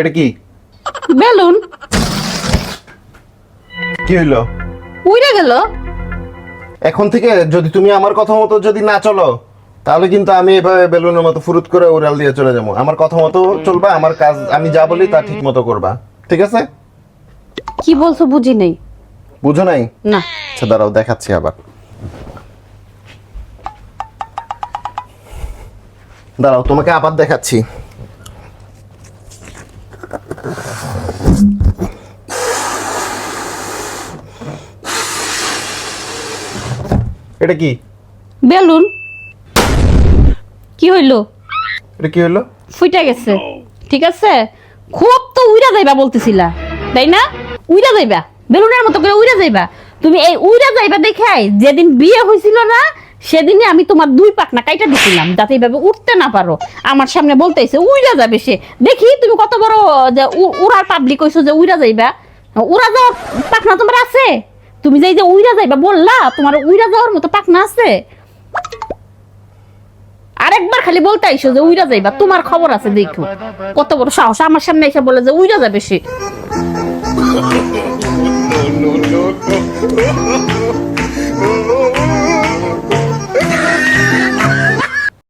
এটা কি? বেলুন। কি হইল? উড়ে গেল। এখন থেকে যদি তুমি আমার কথা মতো যদি না চলো তাহলে কিন্তু আমি এভাবে বেলুনের মতো ফুরুত করে উড়াল দিয়ে চলে যাব। আমার কথা মতো চলবা আমার কাজ আমি যা বলি তা ঠিক মতো করবা। ঠিক আছে? কি বলছো বুঝি নেই। বুঝো নাই? না। আচ্ছা দাঁড়াও দেখাচ্ছি আবার। দাঁড়াও তোমাকে আবার দেখাচ্ছি। এটা কি? বেলুন। কি হইল? এটা কি হইল? ফুইটা গেছে। ঠিক আছে? খুব তো উইরা যাইবা বলতেছিলা, তাই না? উইরা যাইবা, বেলুনের মতো করে উইরা যাইবা। তুমি এই উইরা যাইবা দেখাই, যেদিন বিয়ে হয়েছিল না, সেদিনে আমি তোমার দুই পাকনা কাইটা দিছিলাম, যাতে এইভাবে উঠতে না পারো। আমার সামনে বলতেছে, উইরা যাবে সে। দেখি, তুমি কত বড়, যে উড়ার পাবলিক কইছো যে উইরা যাইবা। উড়া যাওয়ার পাকনা তোমার আছে? তুমি যে এই যে উইরা যাইবা বললা, তোমার উইরা যাওয়ার মতো পাকনা আছে? খালি বলতে আইসো যে উইরা যাইবা, তোমার খবর আছে, দেখো। কত বড় সাহস। আমার সামনে এসে বলে যে উইরা যাবে সে।